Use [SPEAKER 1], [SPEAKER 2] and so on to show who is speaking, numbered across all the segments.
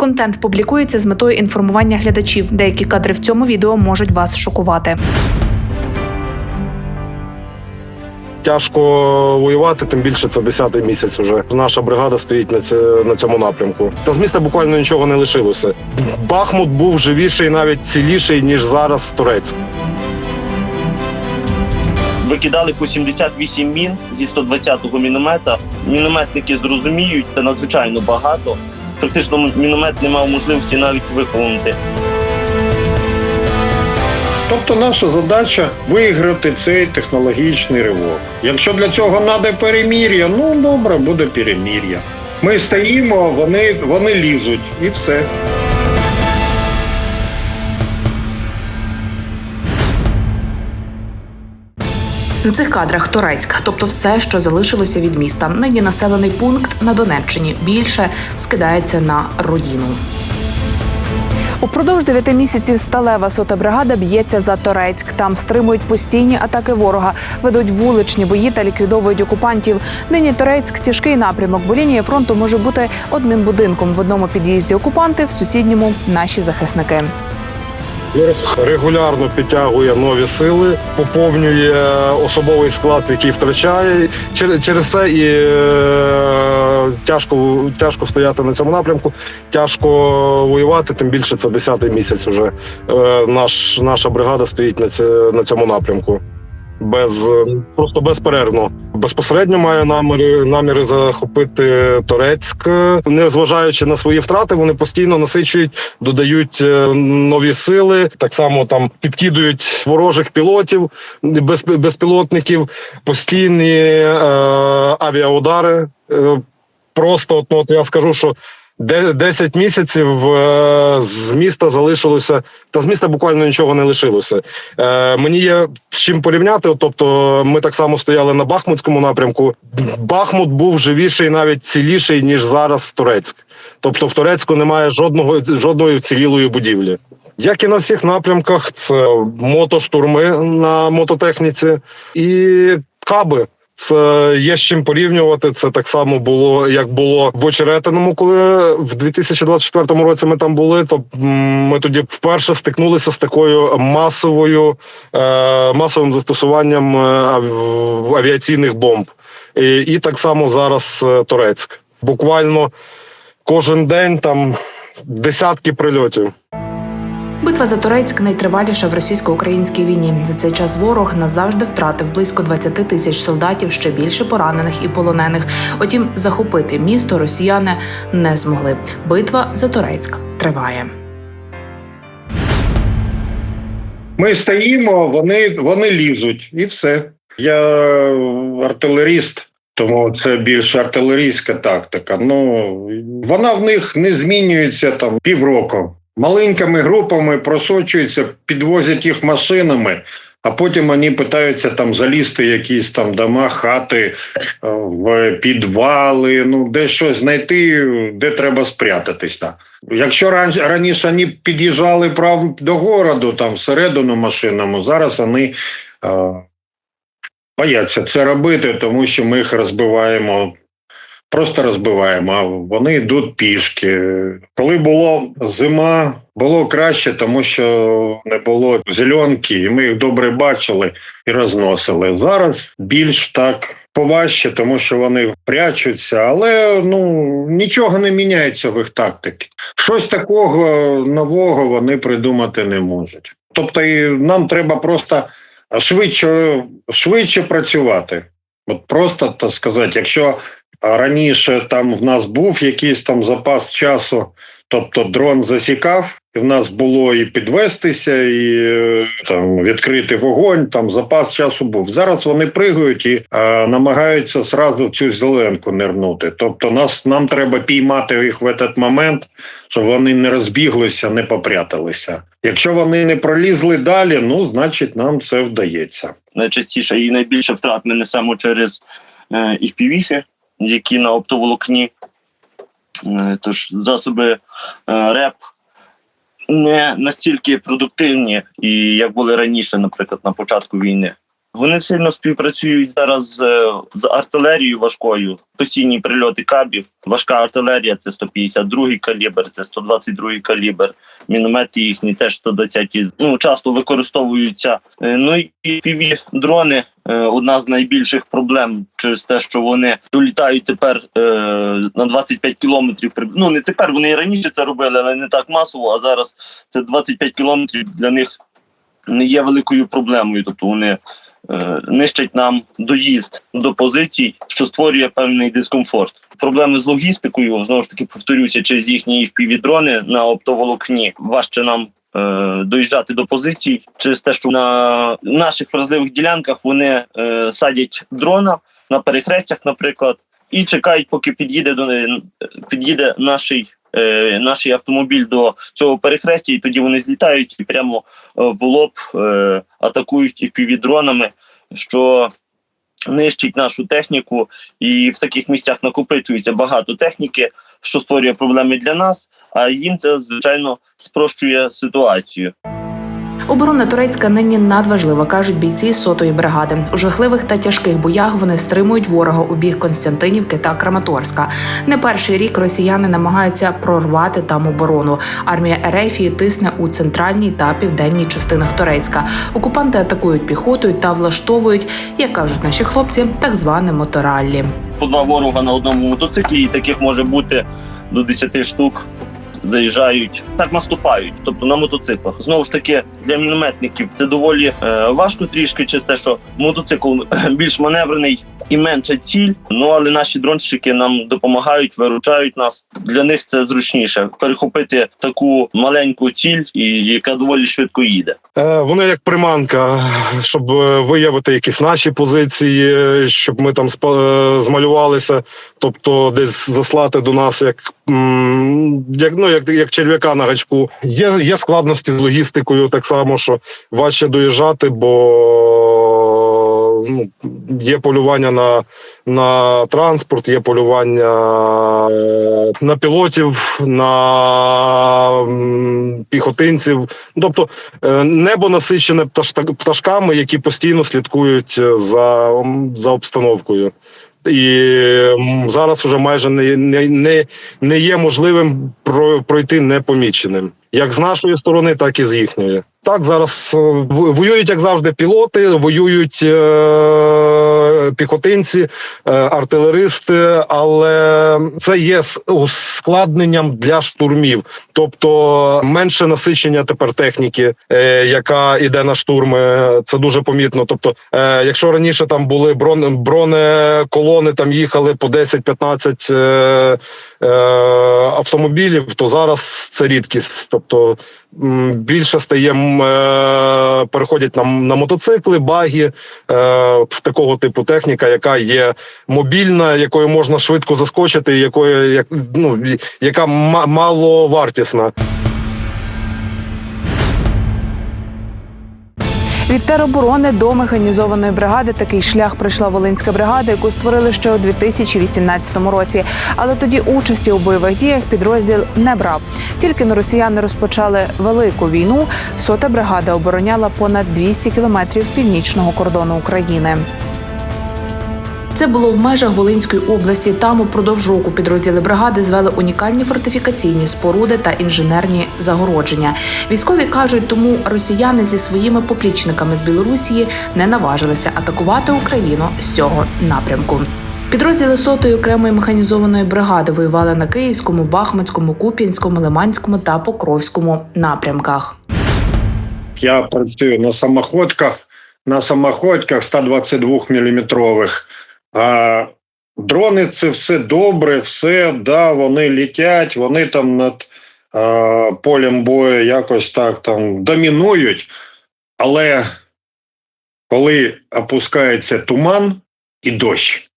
[SPEAKER 1] Контент публікується з метою інформування глядачів. Деякі кадри в цьому відео можуть вас шокувати.
[SPEAKER 2] Тяжко воювати, тим більше це 10-й місяць. Уже наша бригада стоїть на, ці- на цьому напрямку. Та з міста буквально нічого не лишилося. Бахмут був живіший, навіть ціліший ніж зараз Турецьк.
[SPEAKER 3] Викидали по 78 мін зі 120-го міномета. Мінометники зрозуміють, це надзвичайно багато. Практично міномет не мав можливості навіть виховувати.
[SPEAKER 4] Тобто наша задача виграти цей технологічний ривок. Якщо для цього треба перемір'я, ну добре, буде перемір'я. Ми стоїмо, вони, вони лізуть і все.
[SPEAKER 1] На цих кадрах Торецьк, тобто все, що залишилося від міста. Нині населений пункт на Донеччині більше скидається на руїну. Упродовж дев'яти місяців сталева сота бригада б'ється за Торецьк. Там стримують постійні атаки ворога, ведуть вуличні бої та ліквідовують окупантів. Нині Торецьк тяжкий напрямок, бо лінія фронту може бути одним будинком. В одному під'їзді окупанти, в сусідньому наші захисники.
[SPEAKER 2] Регулярно підтягує нові сили, поповнює особовий склад, який втрачає. Через це і е, тяжко, тяжко стояти на цьому напрямку, тяжко воювати, тим більше це 10-й місяць. Уже Е, наш, наша бригада стоїть на цьому напрямку. Без е, просто безперервно. Безпосередньо має наміри наміри захопити Торецьк, незважаючи на свої втрати, вони постійно насичують, додають е, нові сили. Так само там підкидують ворожих пілотів, без, безпілотників, постійні е, авіаудари. Е, просто от, от я скажу, що 10 місяців е, з міста залишилося, та з міста буквально нічого не лишилося. Е, мені є з чим порівняти. Тобто, ми так само стояли на Бахмутському напрямку. Бахмут був живіший, навіть ціліший, ніж зараз Турецьк. Тобто, в Турецьку немає жодного жодної вцілілої будівлі. Як і на всіх напрямках, це мотоштурми на мототехніці і каби. Це є з чим порівнювати. Це так само було, як було в Очеретиному, коли в 2024 році ми там були. То ми тоді вперше стикнулися з такою масовою е, масовим застосуванням е, авіаційних бомб. І, і так само зараз е, Турецьк. Буквально кожен день там десятки прильотів.
[SPEAKER 1] Битва за Турецьк найтриваліша в російсько-українській війні. За цей час ворог назавжди втратив близько 20 тисяч солдатів, ще більше поранених і полонених. Утім, захопити місто росіяни не змогли. Битва за Турецьк триває.
[SPEAKER 4] Ми стоїмо, вони, вони лізуть і все. Я артилеріст, тому це більш артилерійська тактика. Ну вона в них не змінюється там півроку. Маленькими групами просочуються, підвозять їх машинами, а потім вони питаються там залізти якісь там дома, хати, е, в підвали, ну де щось знайти, де треба спрятатися. Якщо раніше вони під'їжджали прав до городу, там всередину машинами, зараз вони е, бояться це робити, тому що ми їх розбиваємо, просто розбиваємо, а вони йдуть пішки. Коли було зима, було краще, тому що не було зеленки, і ми їх добре бачили і розносили. Зараз більш так. Поважче, тому що вони прячуться, але ну нічого не міняється в їх тактиці. Щось такого нового вони придумати не можуть. Тобто, і нам треба просто швидше, швидше працювати. От просто так сказати, якщо раніше там в нас був якийсь там запас часу, тобто дрон засікав, і в нас було і підвестися, і е, там відкрити вогонь, там запас часу був. Зараз вони пригають і е, намагаються зразу в цю зеленку нирнути. Тобто, нас нам треба піймати їх в цей момент, щоб вони не розбіглися, не попряталися. Якщо вони не пролізли далі, ну значить нам це вдається.
[SPEAKER 3] Найчастіше і найбільше втрат ми несемо через е, ІВПВІхи, які на оптоволокні. Е, тож засоби е, РЕП не настільки продуктивні, як були раніше, наприклад, на початку війни. Вони сильно співпрацюють зараз з, е, з артилерією важкою. Постійні прильоти кабів. Важка артилерія це 152 калібр, це 122 калібр. Міномети їхні теж 120 Ну часто використовуються. Е, Ну і піві дрони. е, Одна з найбільших проблем через те, що вони долітають тепер е, на 25 кілометрів. Ну не тепер вони і раніше це робили, але не так масово. А зараз це 25 кілометрів для них не є великою проблемою. Тобто вони е, нищать нам доїзд до позицій, що створює певний дискомфорт. Проблеми з логістикою знову ж таки повторюся через їхні впівдрони на оптоволокні. Важче нам. е, Доїжджати до позицій через те, що на наших вразливих ділянках вони е, садять дрона на перехрестях, наприклад, і чекають, поки під'їде до під'їде наш, е, наш автомобіль до цього перехрестя, і тоді вони злітають і прямо е, в лоб е, атакують і дронами, що нищить нашу техніку, і в таких місцях накопичується багато техніки, що створює проблеми для нас. А їм це звичайно спрощує ситуацію.
[SPEAKER 1] Оборона турецька нині надважлива, кажуть бійці сотої бригади. У жахливих та тяжких боях вони стримують ворога у бік Константинівки та Краматорська. Не перший рік росіяни намагаються прорвати там оборону. Армія Ерефії тисне у центральній та південній частинах Турецька. Окупанти атакують піхотою та влаштовують, як кажуть наші хлопці, так зване мотораллі.
[SPEAKER 3] По два ворога на одному мотоциклі, і таких може бути до 10 штук. Заїжджають так, наступають, тобто на мотоциклах. Знову ж таки, для мінометників це доволі е, важко трішки, через те, що мотоцикл більш маневрений і менша ціль. Ну але наші дронщики нам допомагають, виручають нас. Для них це зручніше перехопити таку маленьку ціль, і яка доволі швидко їде.
[SPEAKER 2] Е, Вони як приманка, щоб е, виявити якісь наші позиції, щоб ми там спа- е, змалювалися, тобто десь заслати до нас як, як, ну, як, як черв'яка на гачку. Є, є складності з логістикою, так само, що важче доїжджати, бо ну, є полювання на, на транспорт, є полювання е, на пілотів, на піхотинців. Тобто Е, Небо насичене пташ- пташками, які постійно слідкують е, за, за обстановкою. І зараз вже майже не, не, не, є можливим про, пройти непоміченим. Як з нашої сторони, так і з їхньої. Так, зараз е, воюють, як завжди, пілоти, воюють е, піхотинці, е, артилеристи, але це є ускладненням для штурмів. Тобто менше насичення тепер техніки, е, яка йде на штурми. Це дуже помітно. Тобто, е, якщо раніше там були брон, бронеколони, там їхали по 10-15 е, е, автомобілів, то зараз це рідкість. Тобто більше стає е, переходять на, на мотоцикли, баги, е, такого типу техніка, яка є мобільна, якою можна швидко заскочити, якою як ну яка ма- маловартісна. Від тероборони до механізованої бригади такий шлях пройшла Волинська бригада, яку створили ще у 2018 році. Але тоді участі у бойових діях підрозділ не брав. Тільки на росіяни розпочали велику війну. Сота бригада обороняла понад 200 кілометрів північного кордону України. Це було в межах Волинської області. Там упродовж року підрозділи бригади звели унікальні фортифікаційні споруди та інженерні загородження. Військові кажуть, тому росіяни зі своїми поплічниками з Білорусії не наважилися атакувати Україну з цього напрямку. Підрозділи сотої окремої механізованої бригади воювали на Київському, Бахмутському, Куп'янському, Лиманському та Покровському напрямках.
[SPEAKER 4] Я працюю на самоходках, на самоходках 122 міліметрових. А дрони це все добре, все, да, вони літять, вони там над а, полем бою якось так там домінують. Але коли опускається туман і дощ,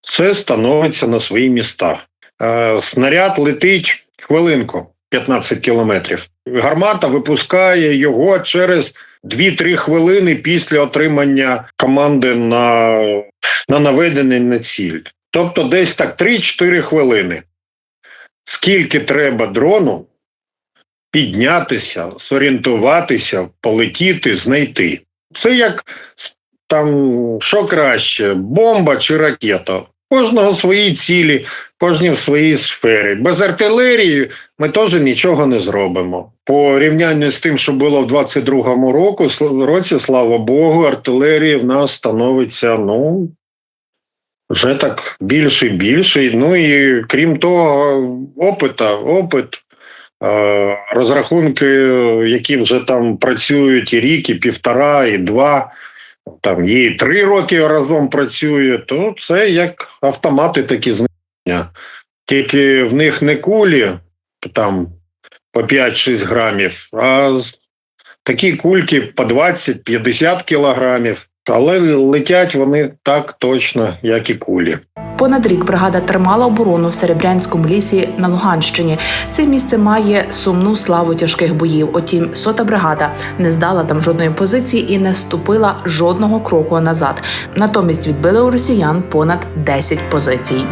[SPEAKER 4] це становиться на свої міста. Е, снаряд летить хвилинку 15 кілометрів. Гармата випускає його через 2-3 хвилини після отримання команди на, на наведення на ціль. Тобто десь так 3-4 хвилини. Скільки треба дрону піднятися, зорієнтуватися, полетіти, знайти. Це як там що краще, бомба чи ракета. Кожного свої цілі, кожні в своїй сфері. Без артилерії ми теж нічого не зробимо. По рівнянню з тим, що було в 22-му року, році, слава Богу, артилерії в нас становиться, ну, вже так більше і більше. Ну і крім того, опита, опит, е, розрахунки, які вже там працюють і рік, і півтора, і два. Там її три роки разом працює, то це як автомати такі знання. Тільки в них не кулі там по 5-6 грамів, а такі кульки по 20-50 кілограмів. Але летять вони так точно, як і кулі.
[SPEAKER 1] Понад рік бригада тримала оборону в Серебрянському лісі на Луганщині. Це місце має сумну славу тяжких боїв. Утім, сота бригада не здала там жодної позиції і не ступила жодного кроку назад. Натомість відбили у росіян понад 10 позицій.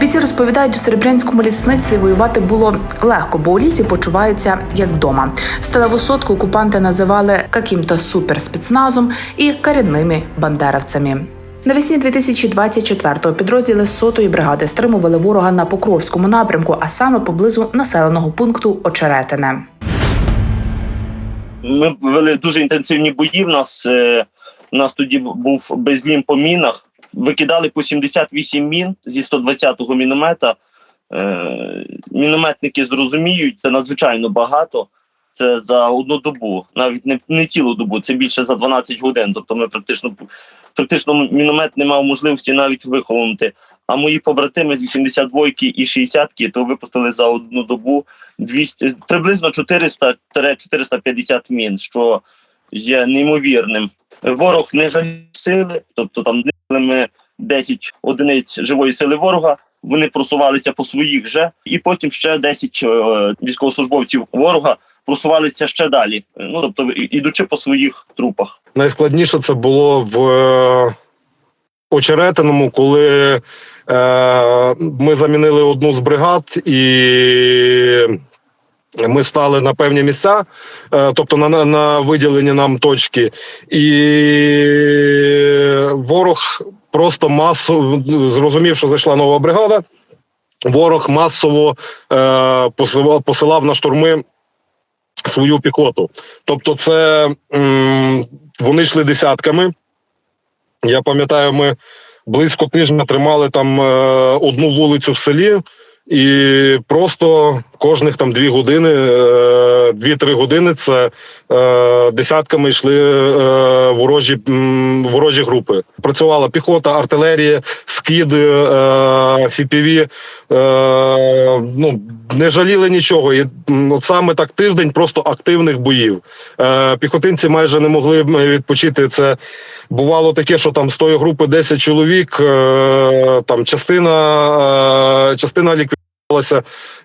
[SPEAKER 1] Бійці розповідають, у серебрянському лісництві воювати було легко, бо у лісі почуваються як вдома. Сталеву сотку окупанти називали каким-то суперспецназом і корінними бандеровцями. Навесні 2024-го підрозділи сотої бригади стримували ворога на Покровському напрямку, а саме поблизу населеного пункту Очеретине.
[SPEAKER 3] Ми вели дуже інтенсивні бої. В нас, е, у нас тоді був безлім по мінах. Викидали по 78 мін зі 120-го міномета. Е, мінометники зрозуміють, це надзвичайно багато. Це за одну добу, навіть не, не цілу добу, це більше за 12 годин. Тобто ми практично практично міномет не мав можливості навіть вихолонути. А мої побратими з 82-ки і 60-ки то випустили за одну добу 200, приблизно 400-450 мін, що є неймовірним. Ворог не жалів сили, тобто там ми 10 одиниць живої сили ворога. Вони просувалися по своїх же, і потім ще 10 е, військовослужбовців ворога просувалися ще далі. Ну тобто, ідучи по своїх трупах.
[SPEAKER 2] Найскладніше це було в е, Очеретиному, коли е, ми замінили одну з бригад і. Ми стали на певні місця, е, тобто на, на, виділені нам точки, і ворог просто масово зрозумів, що зайшла нова бригада. Ворог масово е, посилав, посилав на штурми свою піхоту. Тобто, це вони йшли десятками. Я пам'ятаю, ми близько тижня тримали там е, одну вулицю в селі, і просто кожних там дві години, е, дві-три години це е, десятками йшли е, ворожі, ворожі групи. Працювала піхота, артилерія, скиди, е, фіпіві. Ну, не жаліли нічого. І от саме так тиждень просто активних боїв. Піхотинці майже не могли відпочити. Це бувало таке, що там з тої групи 10 чоловік, там частина, частина ліквідувалася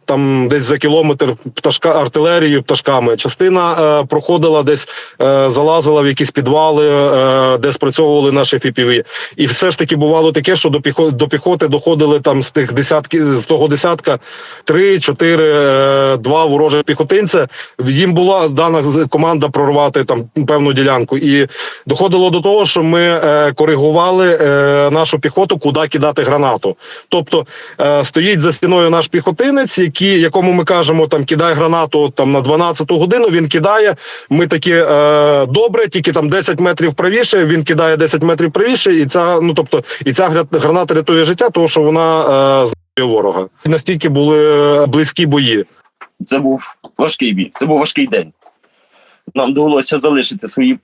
[SPEAKER 2] там десь за кілометр пташка артилерією, пташками. Частина е, проходила десь, е, залазила в якісь підвали, е, де спрацьовували наші фіпіві. І все ж таки бувало таке, що до піхоти, до піхоти доходили там з тих десятків, з того десятка три, чотири, е, два ворожих піхотинця. Їм була дана команда прорвати там певну ділянку, і доходило до того, що ми е, коригували е, нашу піхоту, куди кидати гранату. Тобто е, стоїть за стіною наш піхотинець, який, якому ми кажемо, там кидай гранату там на 12-ту годину. Він кидає. Ми такі е, добре, тільки там 10 метрів правіше. Він кидає 10 метрів правіше, і ця ну тобто, і ця граната рятує життя, тому що вона е, знає ворога. Настільки були близькі бої.
[SPEAKER 3] Це був важкий бій, це був важкий день. Нам довелося залишити свої.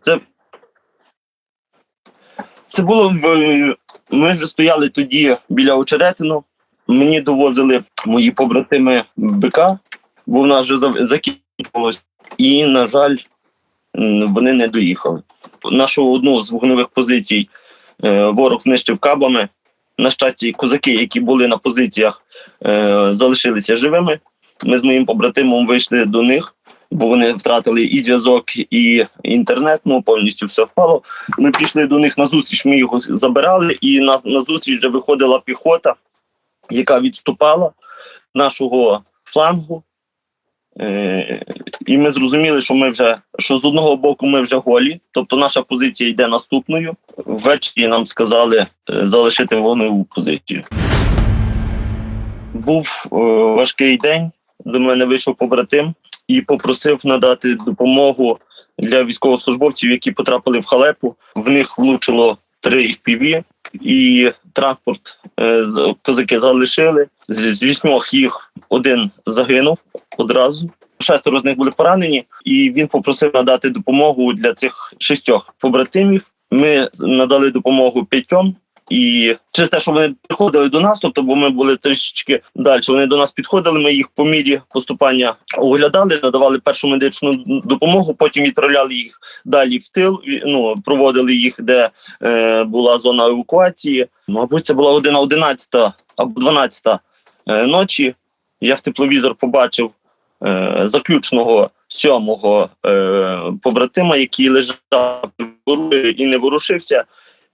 [SPEAKER 3] Це, це було. Ми вже стояли тоді біля очеретину. Мені довозили мої побратими БК, бо в нас вже закінчилось. І, на жаль, вони не доїхали. Нашу одну з вогневих позицій е, ворог знищив кабами. На щастя, козаки, які були на позиціях, е, залишилися живими. Ми з моїм побратимом вийшли до них, бо вони втратили і зв'язок, і інтернет. Ну повністю все впало. Ми пішли до них на зустріч. Ми його забирали, і на, на зустріч вже виходила піхота, яка відступала нашого флангу. Е, і ми зрозуміли, що ми вже що з одного боку ми вже голі, тобто наша позиція йде наступною. Ввечері нам сказали е, залишити вогневу позицію. Був е, важкий день. До мене вийшов побратим і попросив надати допомогу для військовослужбовців, які потрапили в халепу. В них влучило три FPV, і транспорт е, козаки залишили. З, вісьмох їх один загинув одразу. Шестеро з них були поранені, і він попросив надати допомогу для цих шістьох побратимів. Ми надали допомогу п'ятьом. І через те, що вони приходили до нас, тобто, бо ми були трішечки далі. Вони до нас підходили. Ми їх по мірі поступання оглядали, надавали першу медичну допомогу. Потім відправляли їх далі в тил. Ну проводили їх, де е, була зона евакуації. Мабуть, це була година 11 або 12 е, ночі. Я в тепловізор побачив е, заключного сьомого е, побратима, який лежав і не ворушився.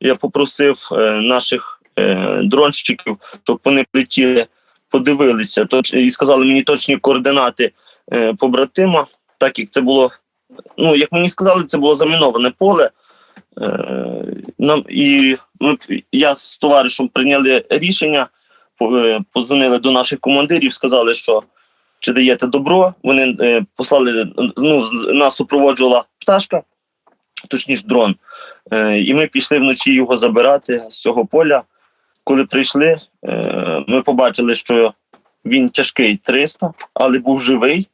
[SPEAKER 3] Я попросив е, наших е, дронщиків, щоб вони прилетіли, подивилися і сказали мені точні координати е, побратима, так як це було. Ну, як мені сказали, це було заміноване поле. Нам, і ми, я з товаришем прийняли рішення, по- подзвонили до наших командирів, сказали, що чи даєте добро. Вони послали, ну, нас супроводжувала пташка, точніше дрон. Е, і ми пішли вночі його забирати з цього поля. Коли прийшли, е, ми побачили, що він тяжкий 300, але був живий.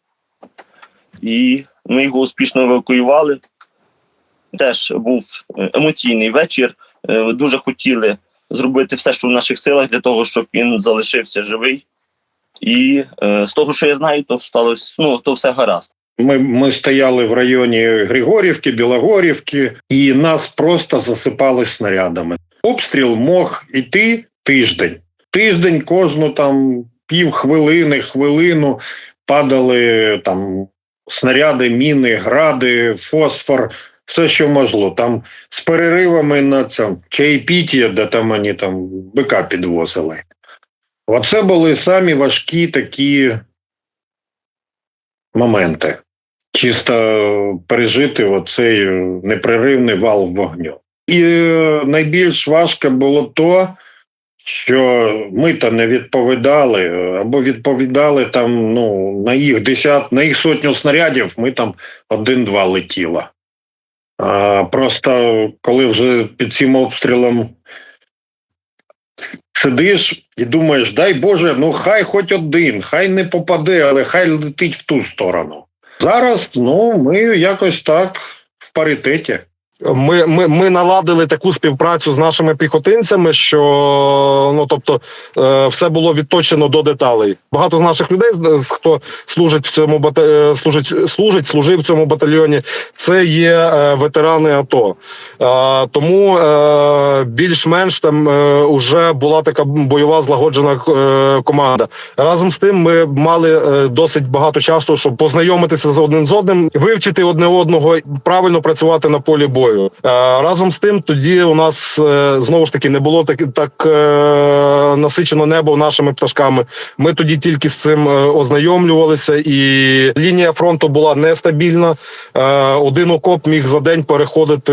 [SPEAKER 3] І ми його успішно евакуювали. Теж був е, емоційний вечір. Дуже хотіли зробити все, що в наших силах, для того, щоб він залишився живий. І з того, що я знаю, то сталося, ну, то все гаразд.
[SPEAKER 4] Ми, ми стояли в районі Григорівки, Білогорівки, і нас просто засипали снарядами. Обстріл мог іти тиждень. Тиждень кожну там пів хвилини, хвилину падали там снаряди, міни, гради, фосфор, все, що могло. Там з переривами на цьому чайпіті, де там вони там бика підвозили. Оце були самі важкі такі моменти. Чисто пережити оцей непреривний вал вогню. І е, найбільш важко було то, що ми то не відповідали, е, або відповідали там ну, на їх десят, на їх сотню снарядів, ми там один-два летіло. А просто коли вже під цим обстрілом сидиш і думаєш, дай Боже, ну хай хоч один, хай не попаде, але хай летить в ту сторону. Зараз ну, ми якось так в паритеті.
[SPEAKER 2] Ми, ми, ми наладили таку співпрацю з нашими піхотинцями, що ну тобто е, все було відточено до деталей. Багато з наших людей, хто служить в цьому бата... е, служить, служить, служив в цьому батальйоні, це є е, ветерани АТО. Тому більш-менш там е, уже була така бойова злагоджена команда. Разом з тим, ми мали досить багато часу, щоб познайомитися з одним з одним, вивчити одне одного, правильно працювати на полі бою. Е, Разом з тим, тоді у нас е, знову ж таки не було так, так е, насичено небо нашими пташками. Ми тоді тільки з цим ознайомлювалися, і лінія фронту була нестабільна. Один окоп міг за день переходити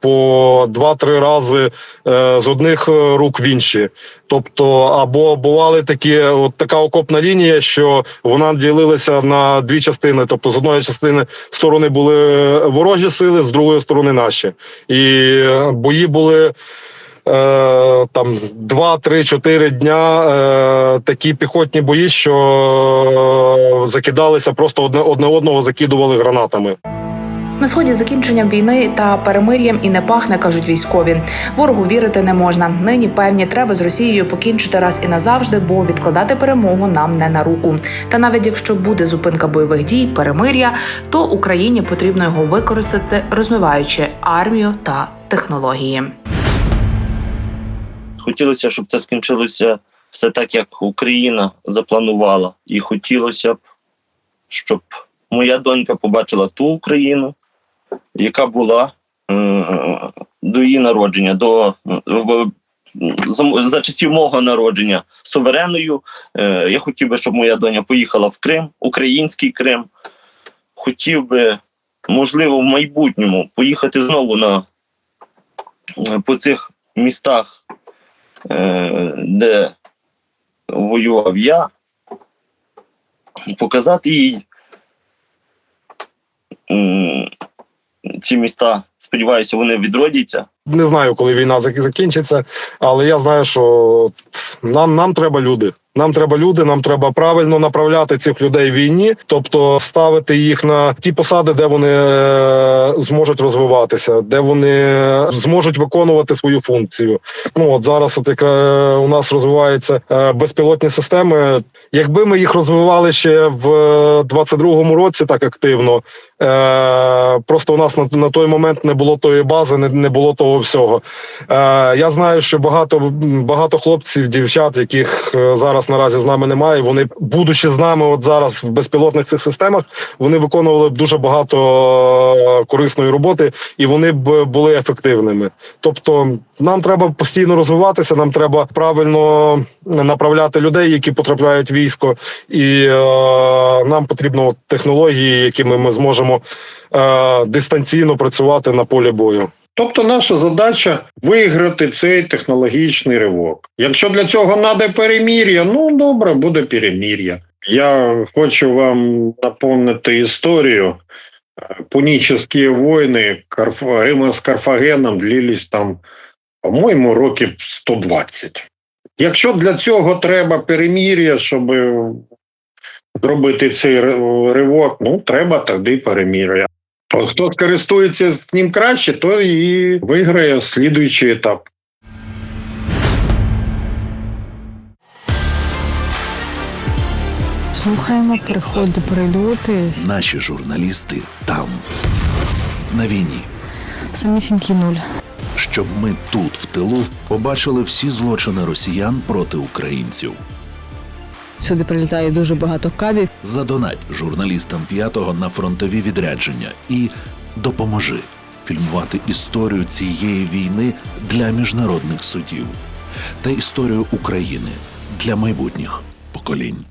[SPEAKER 2] по 2-3 рази з одних рук в інші. Тобто, або бували такі, от така окопна лінія, що вона ділилася на дві частини. Тобто, з одної частини сторони були ворожі сили, з другої сторони наші. І бої були. Е, там два, три, чотири дня е, такі піхотні бої, що е, закидалися, просто одне одне одного закидували гранатами.
[SPEAKER 1] На сході закінченням війни та перемир'ям і не пахне, кажуть військові. Ворогу вірити не можна. Нині певні треба з Росією покінчити раз і назавжди, бо відкладати перемогу нам не на руку. Та навіть якщо буде зупинка бойових дій, перемир'я, то Україні потрібно його використати, розвиваючи армію та технології.
[SPEAKER 3] Хотілося, щоб це скінчилося все так, як Україна запланувала. І хотілося б, щоб моя донька побачила ту Україну, яка була до її народження, до за, часів мого народження суверенною. Е, я хотів би, щоб моя доня поїхала в Крим, український Крим. Хотів би, можливо, в майбутньому поїхати знову на по цих містах, е, де воював я, показати їй ці міста. Сподіваюся, вони відродяться.
[SPEAKER 2] Не знаю, коли війна зак- закінчиться, але я знаю, що нам, нам треба люди. Нам треба люди, нам треба правильно направляти цих людей в війні, тобто ставити їх на ті посади, де вони е, зможуть розвиватися, де вони зможуть виконувати свою функцію. Ну от зараз, от як е, у нас розвиваються е, безпілотні системи. Якби ми їх розвивали ще в 22-му році так активно, е, просто у нас на, на той момент не було тої бази, не, не було того всього. Е, я знаю, що багато багато хлопців, дівчат, яких е, зараз наразі з нами немає. Вони, будучи з нами, от зараз в безпілотних цих системах, вони виконували б дуже багато е, корисної роботи, і вони б були ефективними. Тобто, нам треба постійно розвиватися, нам треба правильно направляти людей, які потрапляють в військо, і е, нам потрібно технології, якими ми зможемо е, дистанційно працювати на полі бою.
[SPEAKER 4] Тобто наша задача виграти цей технологічний ривок. Якщо для цього треба перемір'я, ну добре, буде перемір'я. Я хочу вам напомнити історію. Пунічні війни Карф... Рима з Карфагеном длились там, по-моєму, років 120. Якщо для цього треба перемір'я, щоб зробити цей ри- ривок, ну треба тоді перемір'я. От Хто скористується з ним краще, той і виграє слідуючий етап.
[SPEAKER 5] Слухаємо приходи, прильоти.
[SPEAKER 6] Наші журналісти там, на війні,
[SPEAKER 5] Самісінький нуль.
[SPEAKER 6] щоб ми тут, в тилу, побачили всі злочини росіян проти українців.
[SPEAKER 5] Сюди прилітає дуже багато кабів.
[SPEAKER 6] Задонать журналістам п'ятого на фронтові відрядження і допоможи фільмувати історію цієї війни для міжнародних судів та історію України для майбутніх поколінь.